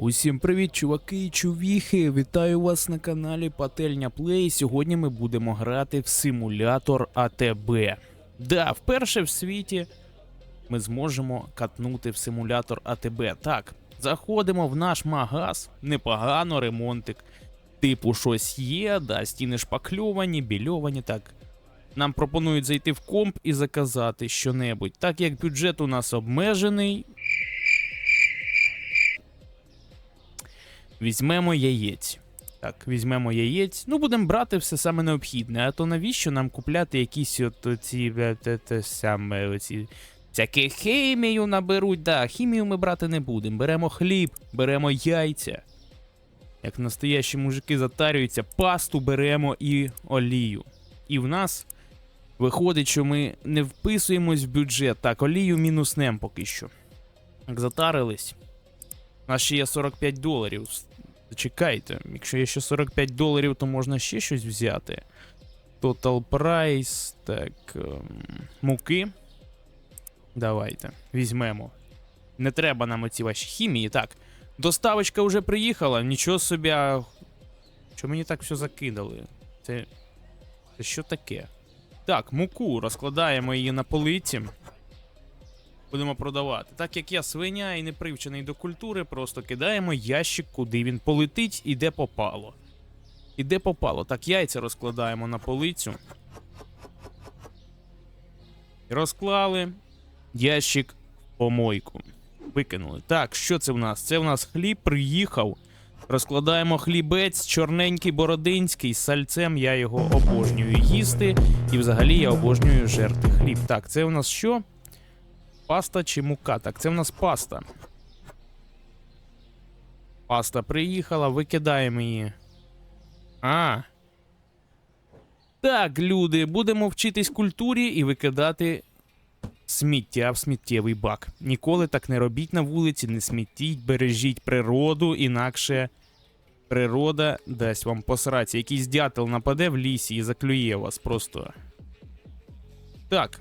Усім привіт, чуваки і чувіхи! Вітаю вас на каналі Пательня Плей. Сьогодні ми будемо грати в симулятор АТБ. Да, вперше в світі ми зможемо катнути в симулятор АТБ. Так, заходимо в наш магаз, непогано, ремонтик. Типу, щось є, да, стіни шпакльовані, більовані, так. Нам пропонують зайти в комп і заказати щонебудь. Так як бюджет у нас обмежений, Візьмемо яєць. Так, візьмемо яєць. Ну, будемо брати все саме необхідне. А то навіщо нам купляти якісь от ці е, те, те саме оці. Всякі хімію наберуть. Да, хімію ми брати не будемо. Беремо хліб, беремо яйця. Як настоящі мужики затарюються, пасту беремо і олію. І в нас виходить, що ми не вписуємось в бюджет. Так, олію мінуснем поки що. Так, затарились. У нас ще є 45 доларів. Зачекайте, якщо є ще 45 доларів, то можна ще щось взяти. Total price, так. ем, муки. Давайте, візьмемо. Не треба нам оці ваші хімії. Так. Доставочка вже приїхала, нічого собі. Що мені так все закидали? Це. Це що таке? Так, муку розкладаємо її на полиці будемо продавати. Так як я свиня і не привчений до культури, просто кидаємо ящик, куди він полетить і де попало. І де попало. Так, яйця розкладаємо на полицю. Розклали. Ящик помойку. Викинули. Так, що це в нас? Це в нас хліб приїхав. Розкладаємо хлібець, чорненький бородинський з сальцем. Я його обожнюю їсти. І взагалі я обожнюю жерти хліб. Так, це у нас що? Паста чи мука? Так, це в нас паста. Паста приїхала, викидаємо її. А. Так, люди, будемо вчитись культурі і викидати сміття в сміттєвий бак. Ніколи так не робіть на вулиці, не смітіть, бережіть природу, інакше природа дасть вам посраці. Якийсь дятел нападе в лісі і заклює вас просто. Так,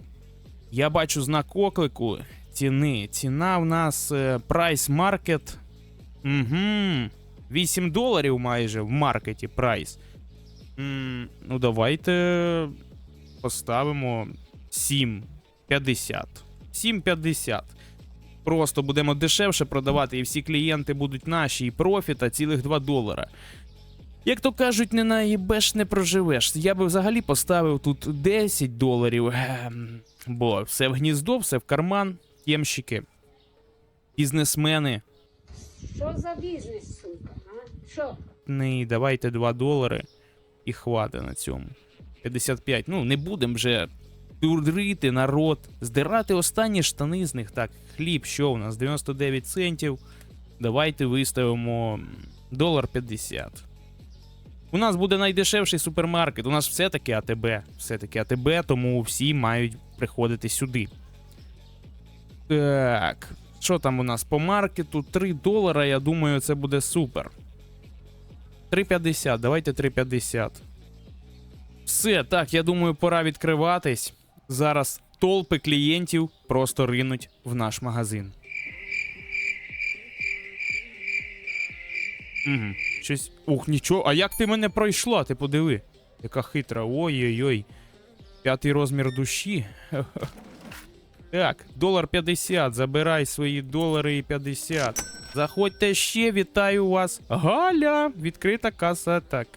я бачу знак оклику. Ціни. Ціна в нас прайс маркет. Угу. 8 доларів майже в маркеті прайс. М, ну, давайте поставимо 7,50. 7,50. Просто будемо дешевше продавати, і всі клієнти будуть наші, і профіт, а цілих 2 долара. Як то кажуть, не наїбеш, не проживеш. Я би взагалі поставив тут 10 доларів. Бо все в гніздо, все в карман, тємщики, бізнесмени. Що за бізнес, сука? А? Що? Не давайте 2 долари і хвати на цьому. 55. Ну, не будемо вже дурити народ, здирати останні штани з них. Так, хліб, що у нас? 99 центів. Давайте виставимо долар 50. У нас буде найдешевший супермаркет. У нас все-таки АТБ. Все-таки АТБ, тому всі мають приходити сюди. Так. Що там у нас по маркету? 3 долара, я думаю, це буде супер. 3,50, давайте 3,50. Все, так, я думаю, пора відкриватись. Зараз толпи клієнтів просто ринуть в наш магазин. Угу. Щось. Ух, нічого. А як ти мене пройшла? Ти подиви. Яка хитра. Ой-ой-ой. П'ятий розмір душі. Так, долар 50. Забирай свої долари і 50. Заходьте ще, вітаю вас. Галя! Відкрита каса. Так.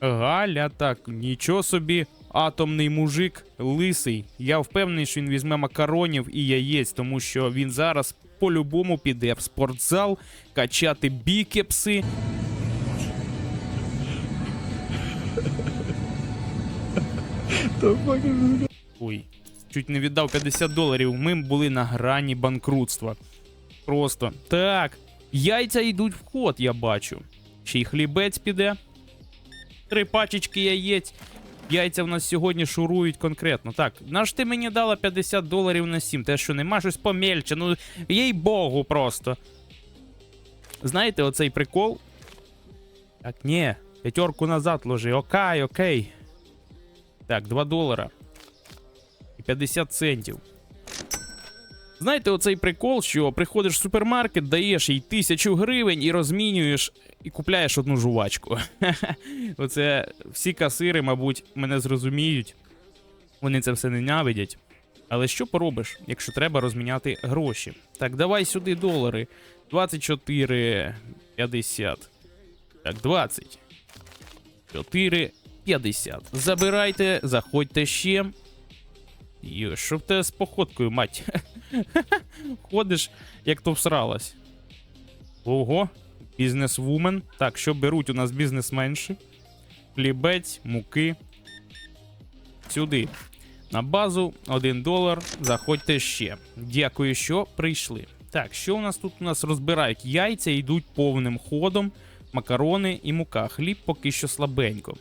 Галя, так. Нічого собі. Атомний мужик лисий. Я впевнений, що він візьме макаронів і яєць, тому що він зараз по-любому піде в спортзал качати бікепси. Ой, чуть не віддав 50 доларів. Ми були на грані банкрутства. Просто так. Яйця йдуть в ход, я бачу. Ще й хлібець піде. Три пачечки яєць. Яйця в нас сьогодні шурують конкретно. Так, наш ти мені дала 50 доларів на 7. Те, що нема щось помельче. Ну, їй богу просто. Знаєте, оцей прикол? Так, ні, п'ятерку назад ложи. Окей, окей. Так, 2 долара. І 50 центів. Знаєте, оцей прикол, що приходиш в супермаркет, даєш їй тисячу гривень і розмінюєш і купляєш одну жувачку. Оце всі касири, мабуть, мене зрозуміють. Вони це все ненавидять. Але що поробиш, якщо треба розміняти гроші? Так, давай сюди долари. 24,50. Так, 20. 4,50. Забирайте, заходьте ще. Йо, що в тебе з походкою, мать? Ходиш, як то всралась. Ого, бізнесвумен. Так, що беруть у нас бізнесменші? Хлібець, муки. Сюди. На базу 1 долар. Заходьте ще. Дякую, що прийшли. Так, що у нас тут у нас розбирають? Яйця йдуть повним ходом, макарони і мука. Хліб поки що слабенько.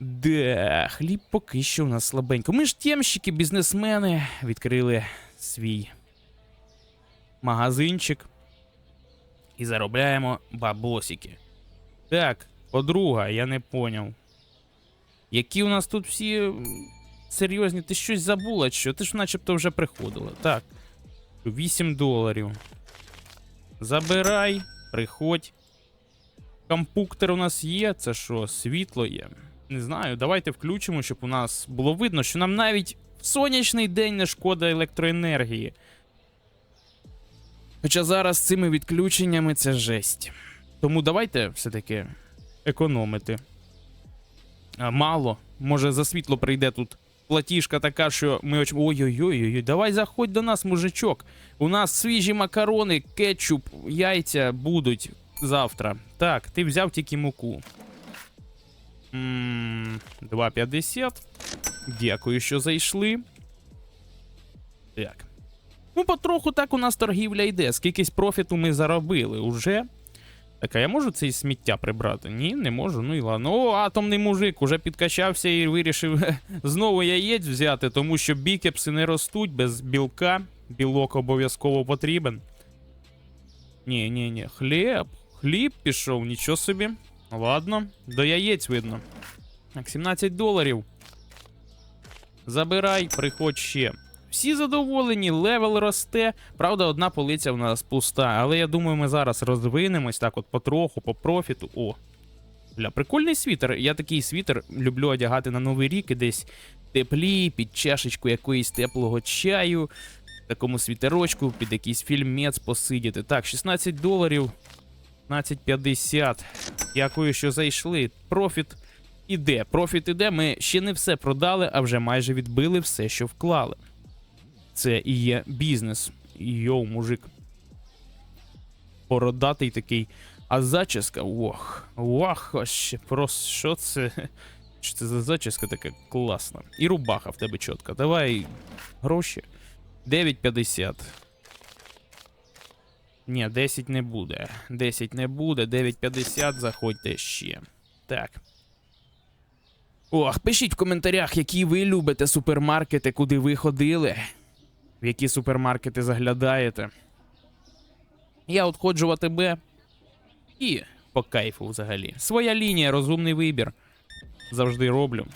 Де, хліб поки що у нас слабенько. Ми ж тємщики, бізнесмени, відкрили свій магазинчик і заробляємо бабосики. Так, подруга, я не поняв. Які у нас тут всі серйозні, ти щось забула, що? Ти ж начебто вже приходила. Так. 8 доларів. Забирай, приходь. Компуктор у нас є, це що, світло є. Не знаю, давайте включимо, щоб у нас було видно, що нам навіть в сонячний день не шкода електроенергії. Хоча зараз цими відключеннями це жесть. Тому давайте все-таки економити. А, мало. Може за світло прийде тут платіжка така, що ми оч... Ой-ой-ой, давай заходь до нас, мужичок. У нас свіжі макарони, кетчуп, яйця будуть завтра. Так, ти взяв тільки муку. М, 2,50. Дякую, що зайшли. Так. Ну, потроху так у нас торгівля йде. Скількись профіту ми заробили уже. Так, а я можу цей сміття прибрати? Ні, не можу. Ну і ладно. О, атомний мужик уже підкачався і вирішив знову яєць взяти, тому що бікепси не ростуть без білка. Білок обов'язково потрібен. Ні, ні, ні. Хліб. Хліб пішов, нічого собі. Ладно, до яєць видно. Так, 17 доларів. Забирай, приходь ще. Всі задоволені, левел росте. Правда, одна полиця в нас пуста. Але я думаю, ми зараз розвинемось так, от потроху, по профіту. О. Бля, прикольний світер. Я такий світер люблю одягати на новий рік і десь теплі, під чашечку якоїсь теплого чаю, такому світерочку, під якийсь фільмець посидіти. Так, 16 доларів. 15,50. Дякую, що зайшли. Профіт іде. Профіт іде. Ми ще не все продали, а вже майже відбили все, що вклали. Це і є бізнес. Йоу, мужик. Бородатий такий. А зачіска, ох, ох, ще просто що це? Що це за зачіска така класна? І рубаха в тебе чітка. Давай гроші. 9,50. Ні, 10 не буде. 10 не буде, 9,50, заходьте ще. Так. Ох, пишіть в коментарях, які ви любите супермаркети, куди ви ходили. В які супермаркети заглядаєте. Я от ходжу в АТБ і по кайфу взагалі. Своя лінія, розумний вибір. Завжди роблю.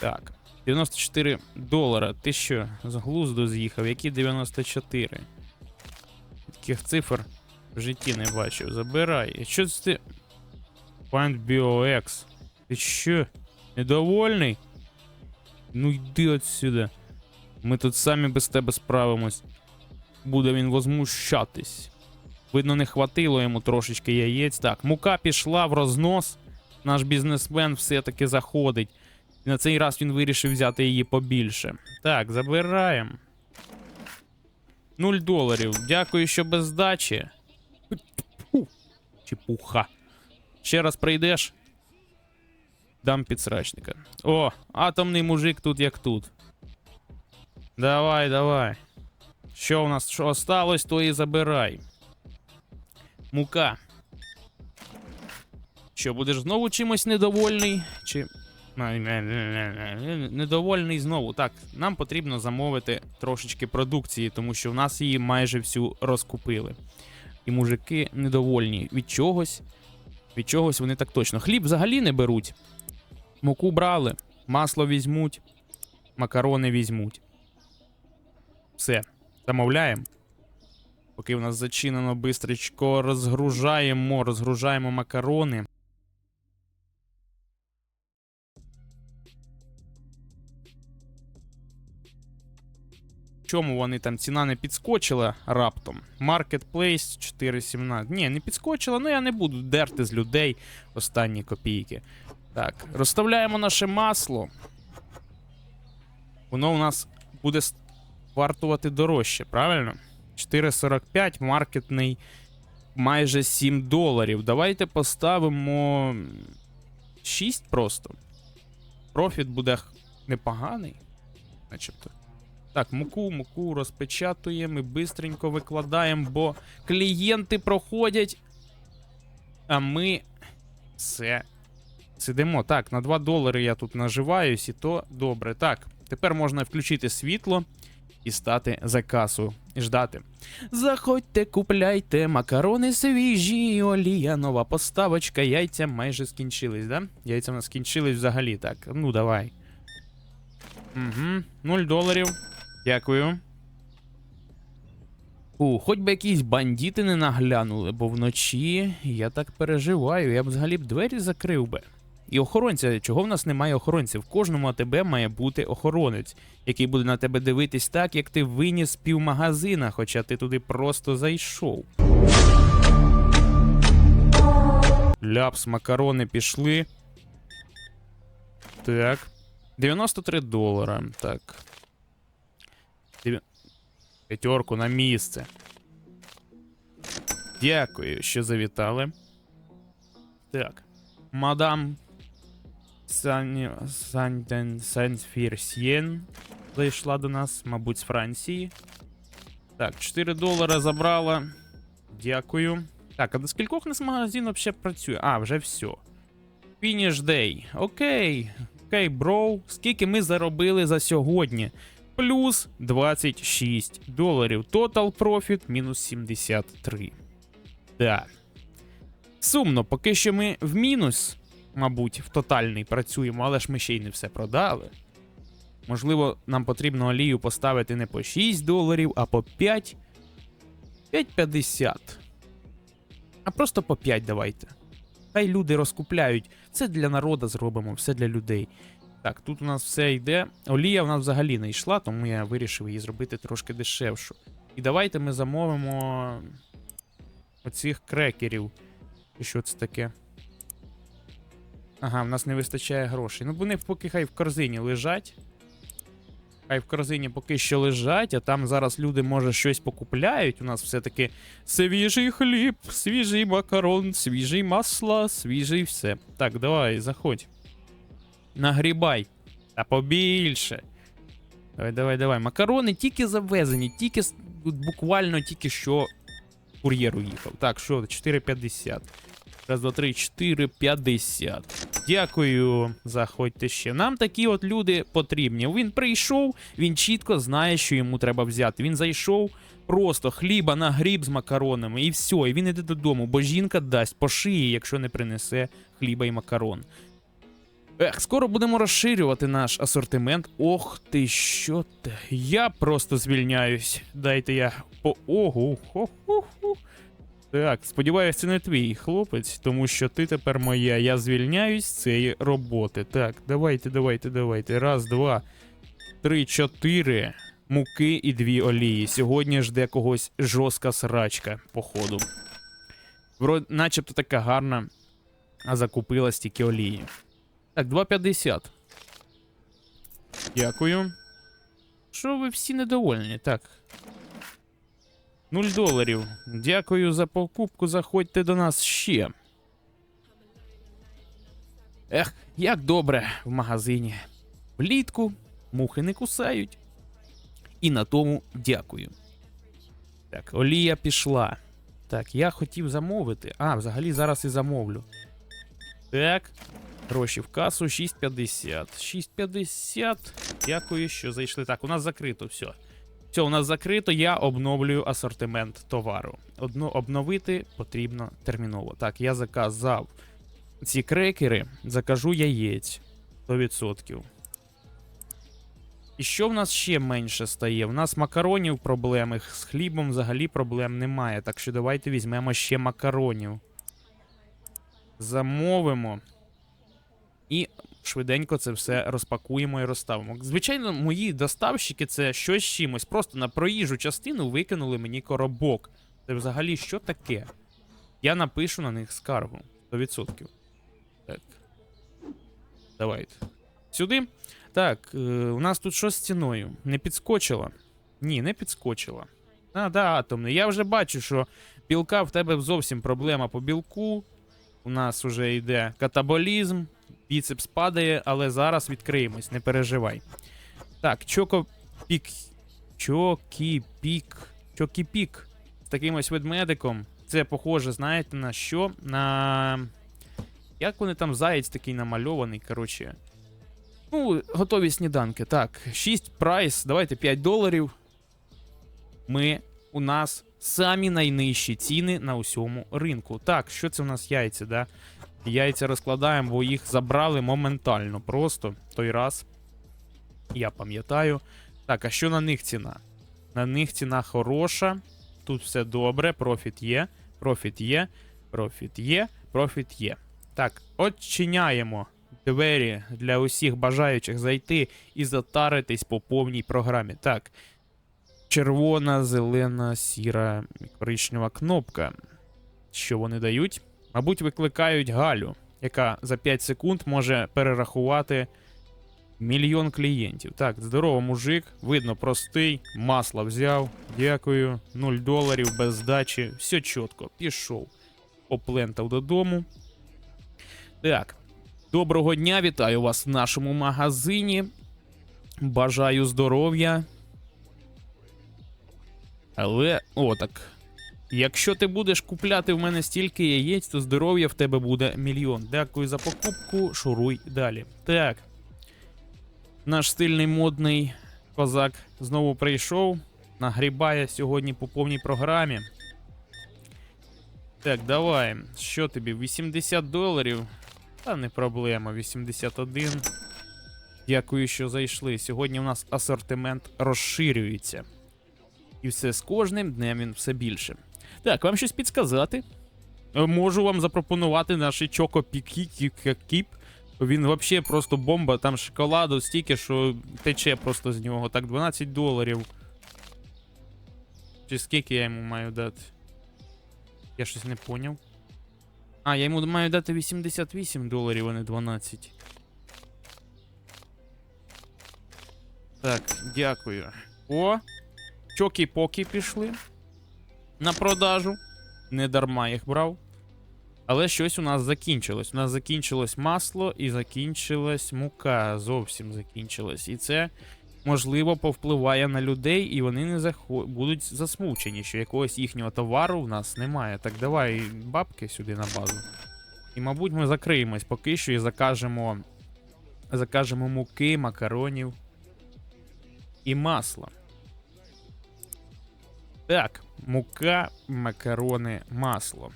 Так. 94 долара. Ти що, з глузду з'їхав? Які 94? Таких цифр в житті не бачив. Забирай. Що це ти. Find BioX. Ти що? Недовольний? Ну йди отсюда. Ми тут самі без тебе справимось. Буде він возмущатись. Видно, не хватило йому трошечки яєць. Так, мука пішла в рознос. Наш бізнесмен все-таки заходить. І на цей раз він вирішив взяти її побільше. Так, забираємо. 0 доларів. Дякую, що без здачі. Чепуха. Ще раз прийдеш. Дам підсрачника. О, атомний мужик тут як тут. Давай, давай. Що у нас що осталось, то і забирай. Мука. Що, будеш знову чимось недовольний? Чи. Недовольний знову. Так, нам потрібно замовити трошечки продукції, тому що в нас її майже всю розкупили. І мужики недовольні від чогось. Від чогось вони так точно. Хліб взагалі не беруть. Муку брали, масло візьмуть, макарони візьмуть. Все. Замовляємо. Поки у нас зачинено бистречко, розгружаємо, розгружаємо макарони. Чому вони там ціна не підскочила раптом? Marketplace 4.17. Ні, не підскочила, ну я не буду дерти з людей останні копійки. Так, розставляємо наше масло. Воно у нас буде вартувати дорожче, правильно? 4,45 маркетний майже 7 доларів. Давайте поставимо 6 просто. Профіт буде непоганий. Начебто. Так, муку, муку розпечатуємо і бистренько викладаємо, бо клієнти проходять. А ми все сидимо. Так, на 2 долари я тут наживаюсь, і то добре. Так, тепер можна включити світло і стати за касу і ждати. Заходьте, купляйте макарони свіжі, олія, нова поставочка, яйця майже скінчились, да? Яйця в нас скінчились взагалі, так. Ну, давай. Угу, 0 доларів. Дякую. У, хоч би якісь бандити не наглянули, бо вночі я так переживаю, я б взагалі б двері закрив би. І охоронця, чого в нас немає охоронця? В кожному АТБ має бути охоронець, який буде на тебе дивитись так, як ти виніс півмагазина, хоча ти туди просто зайшов. Ляпс, макарони пішли. Так. 93 долара. Так. П'ятерку на місце. Дякую, що завітали. Так. Мадам Сані... Сантен Сен-Фірсьєн зайшла до нас, мабуть, з Франції. Так, 4 долара забрала. Дякую. Так, а до скількох нас магазин взагалі працює? А, вже все. Finish day. Окей. Окей, бро. Скільки ми заробили за сьогодні? Плюс 26 доларів. Total profit мінус 73. Да. Сумно, поки що ми в мінус, мабуть, в тотальний працюємо, але ж ми ще й не все продали. Можливо, нам потрібно олію поставити не по 6 доларів, а по 5. 5,50. А просто по 5 давайте. Хай люди розкупляють. Це для народу зробимо, все для людей. Так, тут у нас все йде. Олія в нас взагалі не йшла, тому я вирішив її зробити трошки дешевшу. І давайте ми замовимо оцих крекерів. І що це таке? Ага, в нас не вистачає грошей. Ну, вони поки хай в корзині лежать. Хай в корзині поки що лежать, а там зараз люди, може, щось покупляють. У нас все-таки свіжий хліб, свіжий макарон, свіжий масло, свіжий все. Так, давай, заходь. Нагрібай. Та побільше. Давай, давай, давай. Макарони тільки завезені, тільки буквально тільки що кур'єр уїхав. Так, що, 4,50. Раз, два, три, 4,50. Дякую, заходьте ще. Нам такі от люди потрібні. Він прийшов, він чітко знає, що йому треба взяти. Він зайшов, просто хліба на гріб з макаронами, і все, і він іде додому, бо жінка дасть по шиї, якщо не принесе хліба і макарон. Ех, скоро будемо розширювати наш асортимент. Ох ти, що ти. Я просто звільняюсь. Дайте я по. Хо-хо-хо. Так, сподіваюсь, це не твій хлопець, тому що ти тепер моя. Я звільняюсь з цієї роботи. Так, давайте, давайте, давайте. Раз, два, три, чотири. Муки і дві олії. Сьогодні жде когось жорстка срачка, походу. Вро... Начебто така гарна, а закупила стільки олії. Так, 2,50. Дякую. Що ви всі недовольні? Так. 0 доларів. Дякую за покупку. Заходьте до нас ще. Ех, як добре в магазині. Влітку мухи не кусають. І на тому дякую. Так, олія пішла. Так, я хотів замовити. А, взагалі зараз і замовлю. Так. Гроші в касу 6,50. 6,50. Дякую, що зайшли. Так, у нас закрито все. Все, у нас закрито, я обновлюю асортимент товару. Одно обновити потрібно терміново. Так, я заказав ці крекери, закажу яєць 100%. І що в нас ще менше стає? В нас макаронів проблеми, з хлібом взагалі проблем немає. Так що давайте візьмемо ще макаронів. Замовимо. І швиденько це все розпакуємо і розставимо. Звичайно, мої доставщики це щось чимось. Просто на проїжджу частину викинули мені коробок. Це взагалі що таке? Я напишу на них скаргу. 100%. Так. Давайте. Сюди. Так, е, у нас тут що з ціною? Не підскочила? Ні, не підскочила. А, да, атомний. Я вже бачу, що білка в тебе зовсім проблема по білку. У нас вже йде катаболізм, біцепс падає, але зараз відкриємось, не переживай. Так, чокопік. Чокіпік. Чокіпік. З таким ось ведмедиком. Це похоже, знаєте, на що? На. Як вони там заєць такий намальований, коротше. Ну, готові сніданки. Так, 6 прайс, давайте 5 доларів. Ми у нас самі найнижчі ціни на усьому ринку. Так, що це у нас яйця, да? Яйця розкладаємо, бо їх забрали моментально. Просто той раз. Я пам'ятаю. Так, а що на них ціна? На них ціна хороша. Тут все добре, профіт є, профіт є, профіт є, профіт є. Так, очиняємо двері для усіх бажаючих зайти і затаритись по повній програмі. Так. Червона, зелена, сіра, коричнева кнопка. Що вони дають? Мабуть, викликають Галю, яка за 5 секунд може перерахувати мільйон клієнтів. Так, здорово, мужик. Видно, простий. Масло взяв. Дякую. 0 доларів без здачі. Все чітко. Пішов. Поплентав додому. Так. Доброго дня, вітаю вас в нашому магазині. Бажаю здоров'я. Але, о, так. Якщо ти будеш купляти в мене стільки яєць, то здоров'я в тебе буде мільйон. Дякую за покупку, шуруй далі. Так. Наш стильний модний козак знову прийшов. Нагрібає сьогодні по повній програмі. Так, давай. Що тобі? 80 доларів. Та не проблема, 81. Дякую, що зайшли. Сьогодні у нас асортимент розширюється. І все з кожним днем він все більше. Так, вам щось підсказати? Е, Можу вам запропонувати наш Чоко Кіп. Він взагалі просто бомба, там шоколаду стільки, що тече просто з нього. Так, 12 доларів. Чи скільки я йому маю дати? Я щось не поняв. А, я йому маю дати 88 доларів, а не 12. Так, дякую. О! Чокі-покі пішли на продажу. Не дарма їх брав. Але щось у нас закінчилось. У нас закінчилось масло і закінчилась мука. Зовсім закінчилась. І це, можливо, повпливає на людей, і вони не захо... будуть засмучені, що якогось їхнього товару в нас немає. Так давай бабки сюди на базу. І, мабуть, ми закриємось поки що і закажемо. Закажемо муки, макаронів і масла. Так, мука, макарони, масло.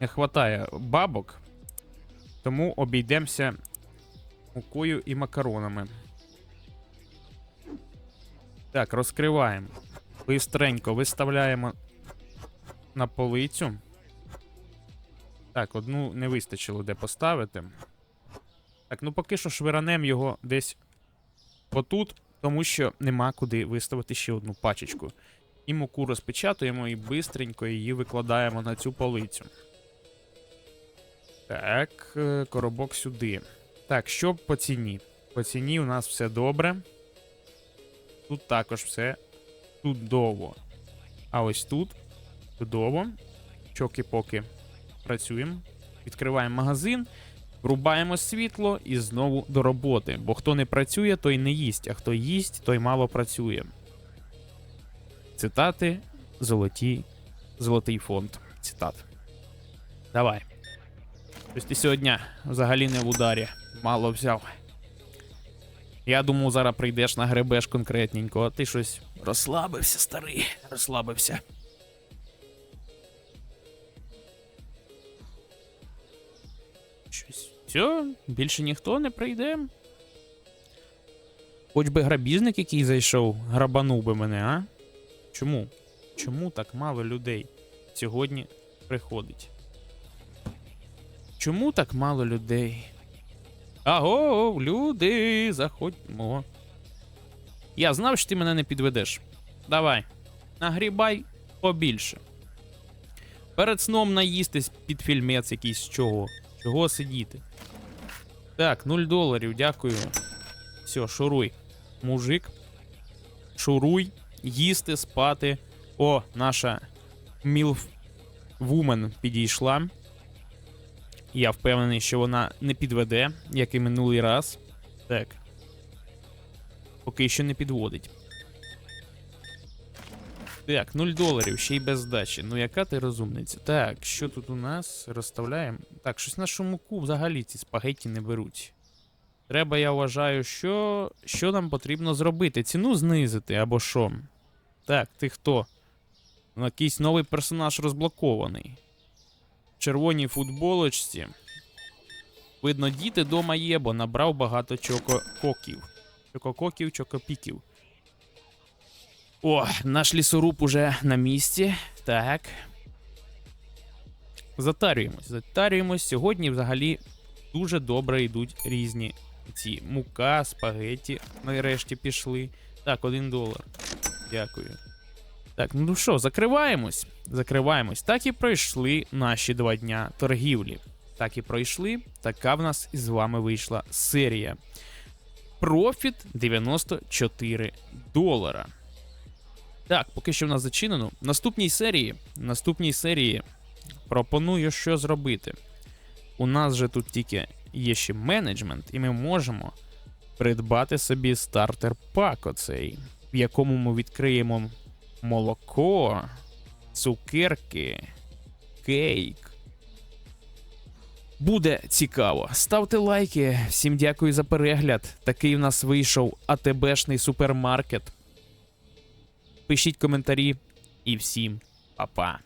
Не хватає бабок, тому обійдемося мукою і макаронами. Так, розкриваємо. Бистренько виставляємо на полицю. Так, одну не вистачило де поставити. Так, ну поки що швиранем його десь отут, тому що нема куди виставити ще одну пачечку. І муку розпечатуємо і бистренько її викладаємо на цю полицю. Так, е, коробок сюди. Так, що по ціні? По ціні у нас все добре. Тут також все чудово. А ось тут чудово. Чоки-поки працюємо. Відкриваємо магазин, врубаємо світло і знову до роботи. Бо хто не працює, той не їсть, а хто їсть, той мало працює. Цитати золоті, золотий фонд. Цитат. Давай. Щось ти сьогодні взагалі не в ударі. Мало взяв. Я думав, зараз прийдеш на гребеш конкретненько, а ти щось розслабився, старий. Розслабився. Щось. Все, більше ніхто не прийде. Хоч би грабіжник, який зайшов, грабанув би мене, а? Чому? Чому так мало людей сьогодні приходить? Чому так мало людей? Аго, люди, заходьмо. Я знав, що ти мене не підведеш. Давай, нагрібай побільше. Перед сном наїстись під фільмець якийсь з чого. Чого сидіти? Так, 0 доларів, дякую. Все, шуруй. Мужик. Шуруй, їсти, спати. О, наша Мілф Вумен підійшла. Я впевнений, що вона не підведе, як і минулий раз. Так. Поки що не підводить. Так, 0 доларів, ще й без здачі. Ну яка ти розумниця? Так, що тут у нас? Розставляємо. Так, щось нашу муку взагалі ці спагетті не беруть. Треба, я вважаю, що. Що нам потрібно зробити? Ціну знизити або що? Так, ти хто? Ну, Якийсь новий персонаж розблокований. В червоній футболочці. Видно, діти дома є, бо набрав багато чокококів. Чокококів, чокопіків. О, наш лісоруб уже на місці. Так. Затарюємось, затарюємось. Сьогодні взагалі дуже добре йдуть різні ці мука, спагеті. Нарешті пішли. Так, один долар. Дякую. Так, ну що, закриваємось. Закриваємось. Так і пройшли наші два дня торгівлі. Так і пройшли. Така в нас із вами вийшла серія. Профіт 94 долара. Так, поки що в нас зачинено. В наступній серії, в наступній серії пропоную що зробити. У нас же тут тільки є ще менеджмент, і ми можемо придбати собі стартер пак оцей, в якому ми відкриємо молоко, цукерки, кейк. Буде цікаво. Ставте лайки. Всім дякую за перегляд. Такий в нас вийшов АТБшний супермаркет. Пишіть коментарі і всім па-па.